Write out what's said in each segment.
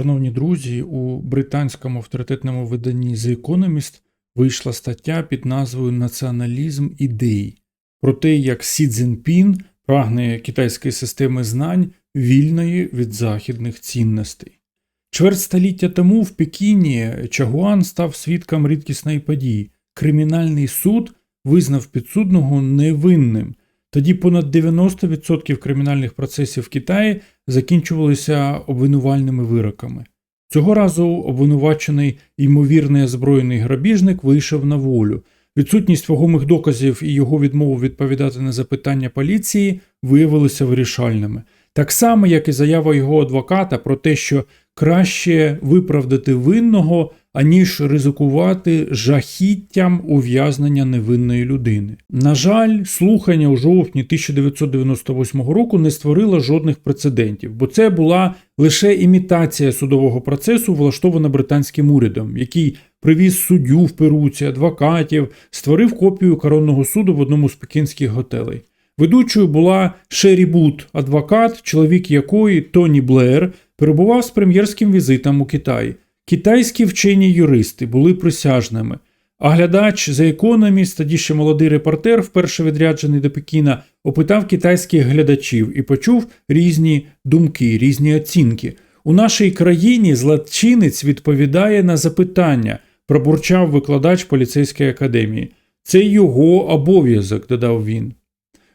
Шановні друзі, у британському авторитетному виданні The Economist вийшла стаття під назвою Націоналізм ідей про те, як Сі Цзіньпін прагне китайської системи знань вільної від західних цінностей. Чверть століття тому в Пекіні Чагуан став свідком рідкісної події. Кримінальний суд визнав підсудного невинним. Тоді понад 90% кримінальних процесів в Китаї закінчувалися обвинувальними вироками. Цього разу обвинувачений ймовірний озброєний грабіжник вийшов на волю. Відсутність вагомих доказів і його відмову відповідати на запитання поліції виявилися вирішальними. Так само, як і заява його адвоката про те, що краще виправдати винного, аніж ризикувати жахіттям ув'язнення невинної людини. На жаль, слухання у жовтні 1998 року не створило жодних прецедентів, бо це була лише імітація судового процесу, влаштована британським урядом, який привіз суддю в перуці, адвокатів, створив копію коронного суду в одному з пекінських готелей. Ведучою була Шері Бут, адвокат, чоловік якої Тоні Блеер перебував з прем'єрським візитом у Китаї. Китайські вчені юристи були присяжними. А глядач за економіст, тоді ще молодий репортер, вперше відряджений до Пекіна, опитав китайських глядачів і почув різні думки, різні оцінки. У нашій країні злочинець відповідає на запитання, пробурчав викладач поліцейської академії. Це його обов'язок, додав він.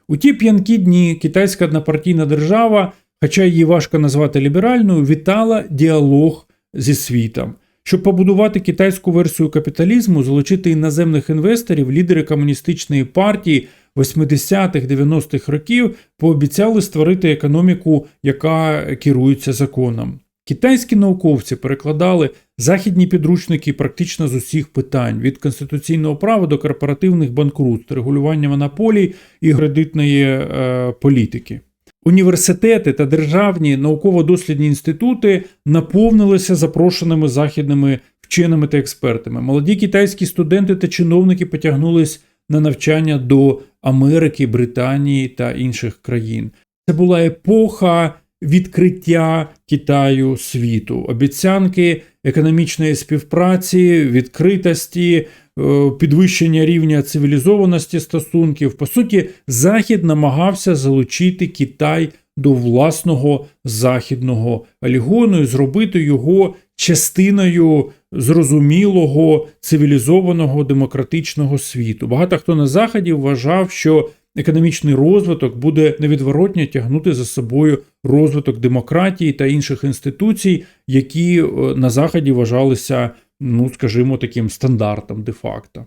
У ті п'янкі дні китайська однопартійна держава, хоча її важко назвати ліберальною, вітала діалог зі світом. Щоб побудувати китайську версію капіталізму, залучити іноземних інвесторів, лідери комуністичної партії 80-х-90-х років пообіцяли створити економіку, яка керується законом. Китайські науковці перекладали західні підручники практично з усіх питань від конституційного права до корпоративних банкрутств, регулювання монополій і кредитної е, політики. Університети та державні науково-дослідні інститути наповнилися запрошеними західними вченими та експертами. Молоді китайські студенти та чиновники потягнулись на навчання до Америки, Британії та інших країн. Це була епоха відкриття Китаю світу, обіцянки економічної співпраці, відкритості, е, підвищення рівня цивілізованості стосунків. По суті, Захід намагався залучити Китай до власного західного алігону і зробити його частиною зрозумілого цивілізованого демократичного світу. Багато хто на заході вважав, що економічний розвиток буде невідворотно тягнути за собою розвиток демократії та інших інституцій, які е, на заході вважалися, ну скажімо, таким стандартом де-факто.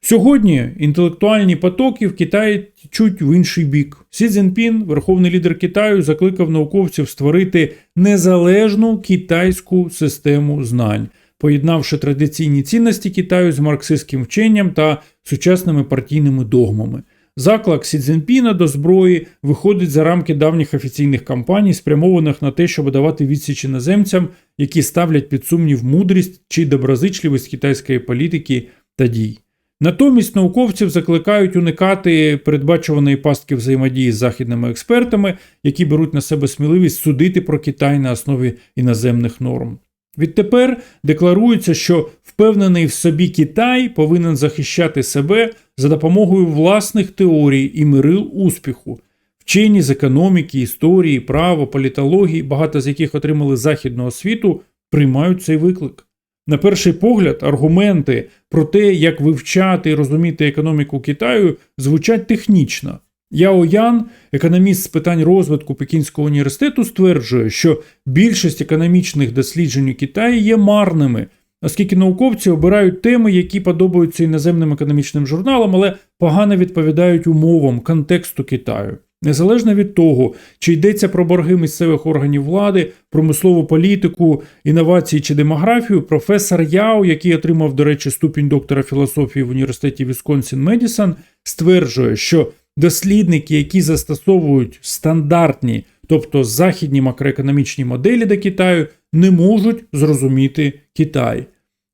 Сьогодні інтелектуальні потоки в Китаї течуть в інший бік. Сі Цзіньпін, верховний лідер Китаю, закликав науковців створити незалежну китайську систему знань, поєднавши традиційні цінності Китаю з марксистським вченням та сучасними партійними догмами. Заклик Сі Цзіньпіна до зброї виходить за рамки давніх офіційних кампаній, спрямованих на те, щоб давати відсіч іноземцям, які ставлять під сумнів мудрість чи доброзичливість китайської політики та дій. Натомість науковців закликають уникати передбачуваної пастки взаємодії з західними експертами, які беруть на себе сміливість судити про Китай на основі іноземних норм. Відтепер декларується, що впевнений в собі Китай повинен захищати себе за допомогою власних теорій і мирил успіху, вчені з економіки, історії, права, політології, багато з яких отримали західну освіту, приймають цей виклик. На перший погляд, аргументи про те, як вивчати і розуміти економіку Китаю, звучать технічно. Яо Ян, економіст з питань розвитку Пекінського університету, стверджує, що більшість економічних досліджень у Китаї є марними, оскільки науковці обирають теми, які подобаються іноземним економічним журналам, але погано відповідають умовам контексту Китаю. Незалежно від того, чи йдеться про борги місцевих органів влади, промислову політику, інновації чи демографію, професор Яо, який отримав, до речі, ступінь доктора філософії в університеті Вісконсін Медісон, стверджує, що дослідники, які застосовують стандартні, тобто західні макроекономічні моделі до Китаю, не можуть зрозуміти Китай.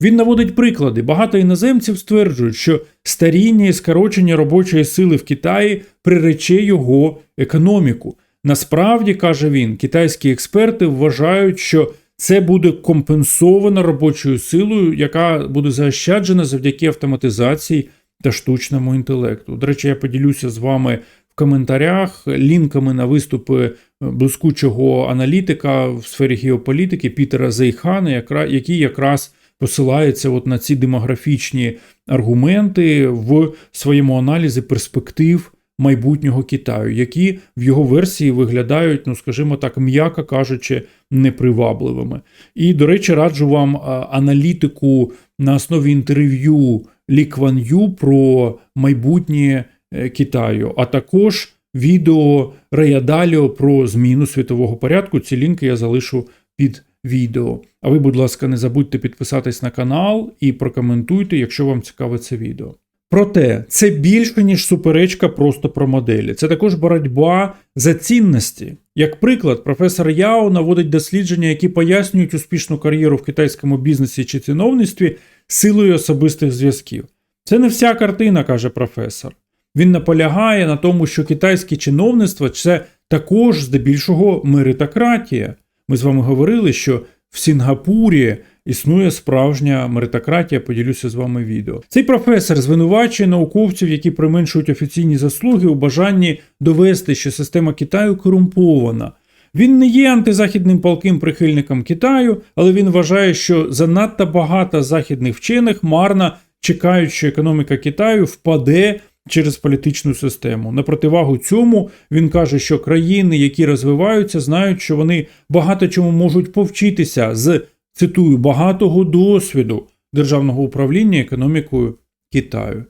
Він наводить приклади. Багато іноземців стверджують, що старіння і скорочення робочої сили в Китаї прирече його економіку. Насправді, каже він, китайські експерти вважають, що це буде компенсовано робочою силою, яка буде заощаджена завдяки автоматизації та штучному інтелекту. До речі, я поділюся з вами в коментарях лінками на виступи блискучого аналітика в сфері геополітики Пітера Зейхана, який якраз посилається от на ці демографічні аргументи в своєму аналізі перспектив майбутнього Китаю, які в його версії виглядають, ну скажімо так, м'яко кажучи, непривабливими. І, до речі, раджу вам аналітику на основі інтерв'ю Лі Кван Ю про майбутнє е, Китаю, а також відео Рея Даліо про зміну світового порядку. Ці лінки я залишу під відео. А ви, будь ласка, не забудьте підписатись на канал і прокоментуйте, якщо вам цікаве це відео. Проте це більше, ніж суперечка просто про моделі. Це також боротьба за цінності. Як приклад, професор Яо наводить дослідження, які пояснюють успішну кар'єру в китайському бізнесі чи чиновництві силою особистих зв'язків. Це не вся картина, каже професор. Він наполягає на тому, що китайське чиновництво це також здебільшого меритократія. Ми з вами говорили, що в Сінгапурі існує справжня меритократія. Поділюся з вами відео. Цей професор звинувачує науковців, які применшують офіційні заслуги у бажанні довести, що система Китаю корумпована. Він не є антизахідним палким прихильником Китаю, але він вважає, що занадто багато західних вчених марно чекають, що економіка Китаю впаде через політичну систему. На противагу цьому він каже, що країни, які розвиваються, знають, що вони багато чому можуть повчитися з цитую багатого досвіду державного управління економікою Китаю.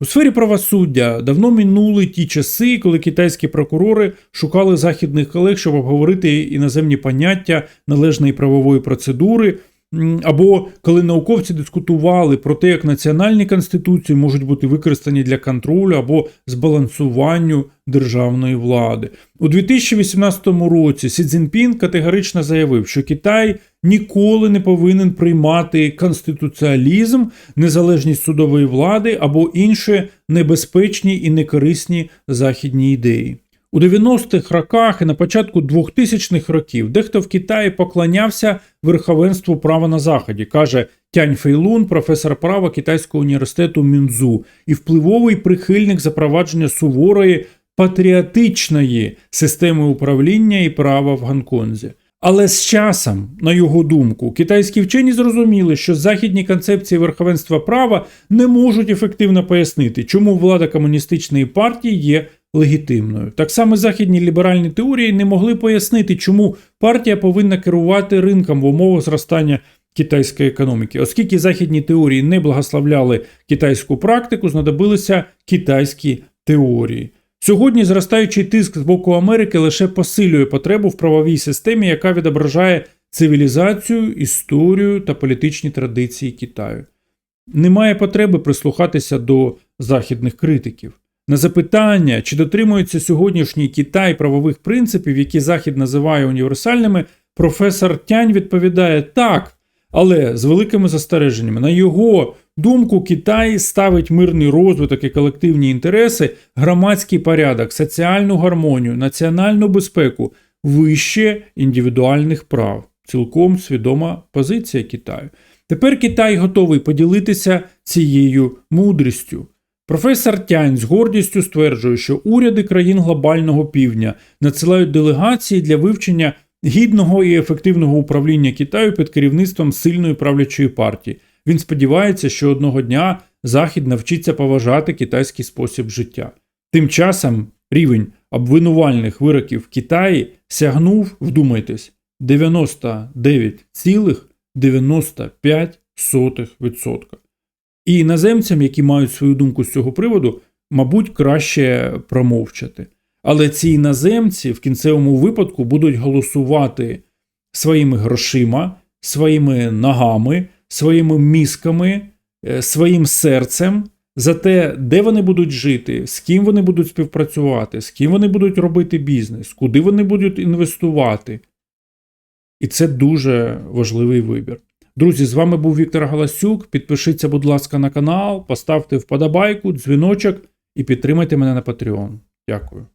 У сфері правосуддя давно минули ті часи, коли китайські прокурори шукали західних колег, щоб обговорити іноземні поняття належної правової процедури, або коли науковці дискутували про те, як національні конституції можуть бути використані для контролю або збалансуванню державної влади. У 2018 році Сі Цзіньпін категорично заявив, що Китай ніколи не повинен приймати конституціалізм, незалежність судової влади або інші небезпечні і некорисні західні ідеї. У 90-х роках і на початку 2000-х років дехто в Китаї поклонявся верховенству права на заході, каже Тянь Фейлун, професор права Китайського університету Мінзу, і впливовий прихильник запровадження суворої патріотичної системи управління і права в Гонконзі. Але з часом, на його думку, китайські вчені зрозуміли, що західні концепції верховенства права не можуть ефективно пояснити, чому влада комуністичної партії є легітимною. Так само західні ліберальні теорії не могли пояснити, чому партія повинна керувати ринком в умовах зростання китайської економіки. Оскільки західні теорії не благословляли китайську практику, знадобилися китайські теорії. Сьогодні зростаючий тиск з боку Америки лише посилює потребу в правовій системі, яка відображає цивілізацію, історію та політичні традиції Китаю. Немає потреби прислухатися до західних критиків. На запитання, чи дотримується сьогоднішній Китай правових принципів, які Захід називає універсальними, професор Тянь відповідає так, але з великими застереженнями. На його думку, Китай ставить мирний розвиток і колективні інтереси, громадський порядок, соціальну гармонію, національну безпеку вище індивідуальних прав. Цілком свідома позиція Китаю. Тепер Китай готовий поділитися цією мудрістю. Професор Тянь з гордістю стверджує, що уряди країн глобального півдня надсилають делегації для вивчення гідного і ефективного управління Китаю під керівництвом сильної правлячої партії. Він сподівається, що одного дня Захід навчиться поважати китайський спосіб життя. Тим часом рівень обвинувальних вироків в Китаї сягнув, вдумайтесь, 99,95%. І іноземцям, які мають свою думку з цього приводу, мабуть, краще промовчати. Але ці іноземці в кінцевому випадку будуть голосувати своїми грошима, своїми ногами, своїми мізками, е, своїм серцем за те, де вони будуть жити, з ким вони будуть співпрацювати, з ким вони будуть робити бізнес, куди вони будуть інвестувати. І це дуже важливий вибір. Друзі, з вами був Віктор Галасюк. Підпишіться, будь ласка, на канал, поставте вподобайку, дзвіночок і підтримайте мене на Patreon. Дякую.